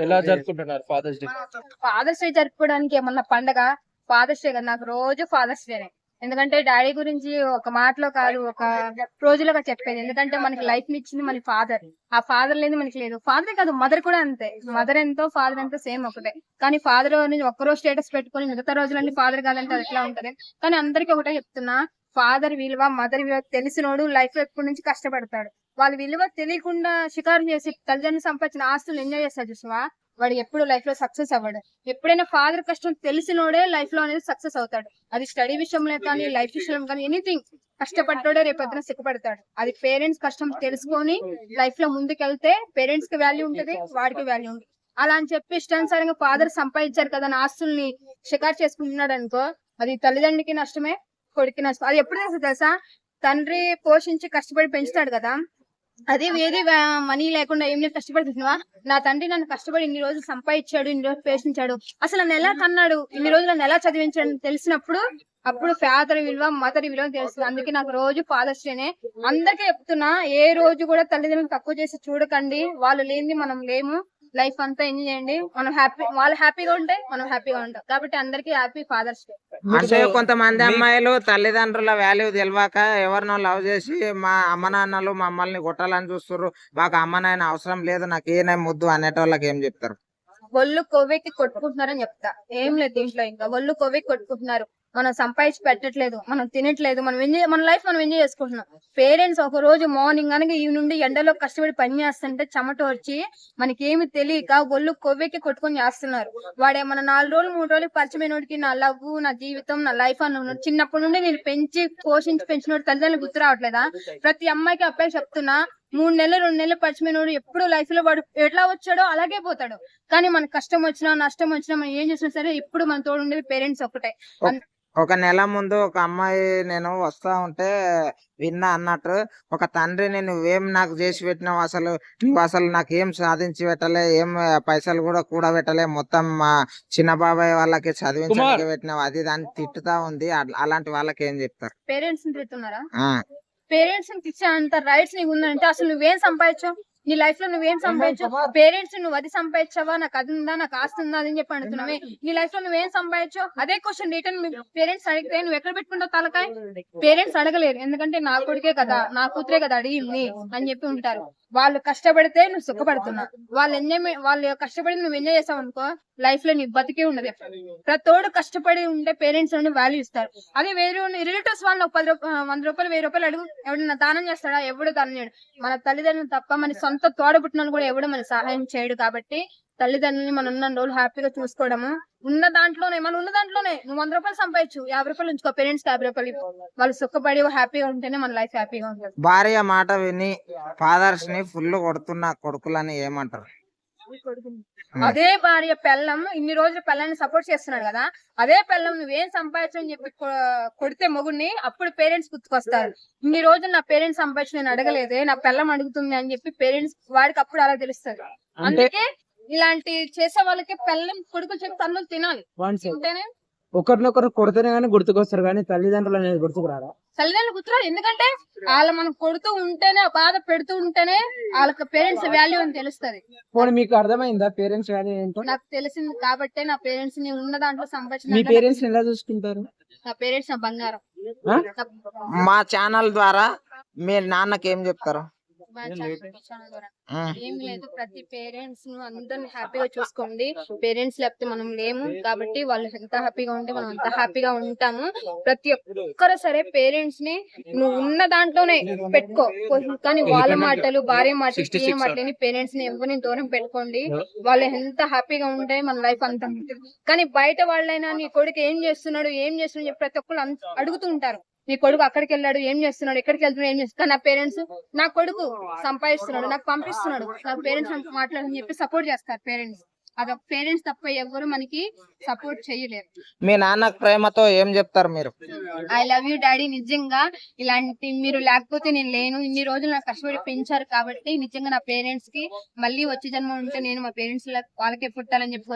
ఎలా జరుపుకుంటున్నారు fathers day father's day జరుపుకోవడానికి ఏమన్నా పండగ? ఫాదర్స్ డే కదా నాకు రోజు ఫాదర్స్ డేనే ఎందుకంటే డాడీ గురించి ఒక మాటలో కాదు ఒక రోజులో చెప్పేది. ఎందుకంటే మనకి లైఫ్ ఇచ్చింది మన ఫాదర్ ఆ ఫాదర్ లేదు మనకి లేదు. ఫాదర్ కాదు మదర్ కూడా అంతే. మదర్ ఎంతో ఫాదర్ ఎంతో సేమ్ ఒకటే. కానీ ఫాదర్ ఒక్కరోజు స్టేటస్ పెట్టుకొని మిగతా రోజులన్నీ ఫాదర్ కాదంటే అది ఎట్లా ఉంటది? కానీ అందరికీ ఒకటే చెప్తున్నా ఫాదర్ విలువ మదర్ విలువ తెలిసినోడు లైఫ్లో ఎప్పటి నుంచి కష్టపడతాడు? వాళ్ళ విలువ తెలియకుండా షికారు చేసి తల్లిదండ్రులు సంపాదించిన ఆస్తులు ఎంజాయ్ చేస్తాడు చూసావా వాడు ఎప్పుడు లైఫ్లో సక్సెస్ అవ్వడు. ఎప్పుడైనా ఫాదర్ కష్టం తెలిసినోడే లైఫ్లో అనేది సక్సెస్ అవుతాడు. అది స్టడీ విషయంలో కానీ లైఫ్ విషయంలో కానీ ఎనీథింగ్. కష్టపడ్డాడే రేపు పొద్దున సిగ్గుపడతాడు. అది పేరెంట్స్ కష్టం తెలుసుకొని లైఫ్లో ముందుకెళ్తే పేరెంట్స్కి వాల్యూ ఉంటది వాడికి వాల్యూ ఉంటుంది. అలా అని చెప్పి ఇష్టానుసారంగా ఫాదర్ సంపాదించారు కదా అని ఆస్తుల్ని షికారు చేసుకుంటున్నాడు అనుకో అది తల్లిదండ్రికి నష్టమే కొడుకు నష్టం. అది ఎప్పుడు తెలుసు తెలుసా? తండ్రి పోషించి కష్టపడి పెంచుతాడు కదా. అది వేరే మనీ లేకుండా ఏం లేదు కష్టపడుతున్నావా? నా తండ్రి నన్ను కష్టపడి ఇన్ని రోజులు సంపాదించాడు ఇన్ని రోజులు పోషించాడు. అసలు నన్ను ఎలా కన్నాడు? ఇన్ని రోజులు నన్ను ఎలా చదివించాడు తెలిసినప్పుడు అప్పుడు ఫాదర్ విలువ మదర్ విలువ తెలుస్తుంది. అందుకే నాకు రోజు ఫాదర్స్ డేనే అందరికీ చెప్తున్నా ఏ రోజు కూడా తల్లిదండ్రులు తక్కువ చేసి చూడకండి. వాళ్ళు లేనిది మనం లేము. లైఫ్ అంతా ఎంజాయ్ చేయండి. మనం హ్యాపీ వాళ్ళు హ్యాపీగా ఉంటే మనం హ్యాపీగా ఉంటాం. కాబట్టి అందరికీ హ్యాపీ ఫాదర్స్ డే. అంటే కొంతమంది అమ్మాయిలు తల్లిదండ్రుల వాల్యూ తెలియక ఎవరినో లవ్ చేసి మా అమ్మ నాన్నలు మమ్మల్ని కొట్టాలని చూస్తారు మాకు అమ్మ నాయన అవసరం లేదు నాకు ఏనే ముద్దు అనేటోళ్ళకి ఏం చెప్తారు? ఒళ్ళు కొవ్వెక్కి కొట్టుకుంటున్నారని చెప్తా. ఏం లేదు దీంట్లో ఇంకా. ఒళ్ళు కొవ్వెక్కి కొట్టుకుంటున్నారు. మనం సంపాదించి పెట్టట్లేదు మనం తినట్లేదు మనం ఎంజాయ్ మన లైఫ్ మనం ఎంజాయ్ చేసుకుంటున్నాం. పేరెంట్స్ ఒక రోజు మార్నింగ్ కనుక ఈ నుండి ఎండలో కష్టపడి పని చేస్తుంటే చెమట వచ్చి మనకేమి తెలియక ఒళ్ళు కొవ్వెక్కి కొట్టుకొని చేస్తున్నారు. వాడే మన నాలుగు రోజులు మూడు రోజులు పరిచయమైనోడికి నా లవ్ నా జీవితం నా లైఫ్ అని ఉన్నాడు. చిన్నప్పటి నుండి నేను పెంచి పోషించి పెంచినోడు తల్లిదండ్రులు గుర్తు రావట్లేదా? ప్రతి అమ్మాయికి అబ్బాయి చెప్తున్నా మూడు నెలలు రెండు నెలలు పరిచయమైనోడు ఎప్పుడు లైఫ్లో వాడు ఎట్లా వచ్చాడో అలాగే పోతాడు. కానీ మనకు కష్టం వచ్చినా నష్టం వచ్చినా మనం ఏం చేసినా సరే ఇప్పుడు మన తోడు ఉండేది పేరెంట్స్ ఒకటే ఒక నెల ముందు ఒక అమ్మాయి నేను వస్తా ఉంటే విన్నా అన్నట్టు ఒక తండ్రిని నువ్వేం నాకు చేసి పెట్టినావు అసలు? నువ్వు అసలు నాకు ఏం సాధించి పెట్టలే ఏం పైసలు కూడా కూడబెట్టలే మొత్తం మా చిన్న బాబాయ్ వాళ్ళకి చదివించడానికి పెట్టినావు అది దాన్ని తిట్టుతా ఉంది. అలాంటి వాళ్ళకి ఏం చెప్తారు? పేరెంట్స్ని తిడుతున్నారా? ఆ, పేరెంట్స్ అంత రైట్స్ నీకు ఉందంటే అసలు నువ్వేం సంపాదించావు? నీ లైఫ్లో నువ్వేం సంపాదించావు పేరెంట్స్ నువ్వు అది సంపాదించావా? నాకు అది ఉందా? నాకు ఆస్తి ఉందా? అని చెప్పి అంటున్నావే నీ లైఫ్లో నువ్వేం సంపాదించావు అదే క్వశ్చన్ రిటర్న్ పేరెంట్స్ అడిగితే నువ్వు ఎక్కడ పెట్టుకుంటావు తలకాయ? పేరెంట్స్ అడగలేరు. ఎందుకంటే నా కొడుకే కదా నా కూతురే కదా అడిగింది అని చెప్పి ఉంటారు. వాళ్ళు కష్టపడితే నువ్వు సుఖపడుతున్నావు వాళ్ళు ఎంజాయ్ వాళ్ళు కష్టపడి నువ్వు ఎంజాయ్ చేసావు అనుకో లైఫ్లో నీ బతికే ఉండదు. ప్రతోడు కష్టపడి ఉంటే పేరెంట్స్ నుండి వాల్యూ ఇస్తారు. అదే వేరే రిలేటివ్స్ వాళ్ళు ఒక పది రూపాయలు వంద రూపాయలు వెయ్యి రూపాయలు అడుగు. ఎవడన్నా దానం చేస్తాడా? ఎవడు దానం చేయడు. మన తల్లిదండ్రులు తప్ప మన సొంత తోడబుట్టిన కూడా ఎవడు మన సహాయం చేయడు కాబట్టి తల్లిదండ్రులని మనం ఉన్న రోజులు హ్యాపీగా చూసుకోవడము. ఉన్న దాంట్లోనే మనం ఉన్న దాంట్లోనే. నువ్వు వంద రూపాయలు సంపాదించు యాభై రూపాయలు ఉంచుకో పేరెంట్స్ యాభై రూపాయలు. వాళ్ళు సుఖపడి హ్యాపీగా ఉంటేనే మన లైఫ్ హ్యాపీగా ఉంటుంది. భార్య మాట విని ఫాదర్స్ని ఫుల్ కొడుతున్న కొడుకులని ఏమంటారు? అదే భార్య పెళ్ళం ఇన్ని రోజులు పెళ్ళాన్ని సపోర్ట్ చేస్తున్నాడు కదా అదే పెళ్ళం నువ్వేం సంపాదించు అని చెప్పి కొడితే మొగుడిని అప్పుడు పేరెంట్స్ గుర్తుకొస్తారు. ఇన్ని రోజులు నా పేరెంట్స్ సంపాదించి నేను అడగలేదే నా పెళ్ళం అడుగుతుంది అని చెప్పి పేరెంట్స్ వాడికి అప్పుడు అలా తెలుస్తుంది అందుకే ఇలాంటి చేసే వాళ్ళకి పెళ్ళం కొడుకు చెప్పి తన్నులు తినాలి. ఒకరినొకరు కొడితేనే కానీ గుర్తుకొస్తారు కానీ తల్లిదండ్రులు అనేది గుర్తుకురారా తల్లిదండ్రులు గుర్తురాదు ఎందుకంటే వాళ్ళ మనం కొడుతూ ఉంటేనే బాధ పెడుతూ ఉంటేనే వాళ్ళకి పేరెంట్స్ వాల్యూ అని తెలుస్తది. పోనీ మీకు అర్థమైందా పేరెంట్స్ వాల్యూ ఏంటో? నాకు తెలిసింది కాబట్టే నా పేరెంట్స్ని ఉన్న దాంట్లో మీ సంపాదించిన పేరెంట్స్ ఎలా చూసుకుంటారు? నా పేరెంట్స్ నా బంగారం. మా ఛానల్ ద్వారా మీ నాన్నకి ఏం చెప్తారు? ఏం లేదు ప్రతి పేరెంట్స్ను అందరిని హ్యాపీగా చూసుకోండి. పేరెంట్స్ లేకపోతే మనం లేము. కాబట్టి వాళ్ళు ఎంత హ్యాపీగా ఉంటే మనం అంత హ్యాపీగా ఉంటాము. ప్రతి ఒక్కరు సరే పేరెంట్స్ని నువ్వు ఉన్న దాంట్లోనే పెట్టుకో. కానీ వాళ్ళ మాటలు భార్య మాటలు ఏ మాటలని పేరెంట్స్ని ఎవరిని దూరం పెట్టుకోండి. వాళ్ళు ఎంత హ్యాపీగా ఉంటే మన లైఫ్ అంత కానీ బయట వాళ్ళైనా నీ కొడుకు ఏం చేస్తున్నాడు ఏం చేస్తున్నాడు ప్రతి ఒక్కరు అంత- అడుగుతూ ఉంటారు. నీ కొడుకు అక్కడికి వెళ్ళాడు ఏం చేస్తున్నాడు ఎక్కడికి వెళ్తున్నాడు ఏం చేస్తున్నాడు? నా పేరెంట్స్ నా కొడుకు సంపాదిస్తున్నాడు నాకు పంపిస్తున్నాడు. నా పేరెంట్స్ మాట్లాడని చెప్పి సపోర్ట్ చేస్తారు పేరెంట్స్. అది పేరెంట్స్ తప్ప ఎవరు మనకి సపోర్ట్ చేయలేరు. మీ నాన్న ప్రేమతో ఏం చెప్తారు మీరు? I love you daddy. నిజంగా ఇలాంటి మీరు లేకపోతే నేను లేను. ఇన్ని రోజులు నాకు కష్టపడి పెంచారు కాబట్టి నిజంగా నా పేరెంట్స్కి మళ్ళీ వచ్చే జన్మ ఉంటే నేను మా పేరెంట్స్ వాళ్ళకే పుట్టాలని చెప్పి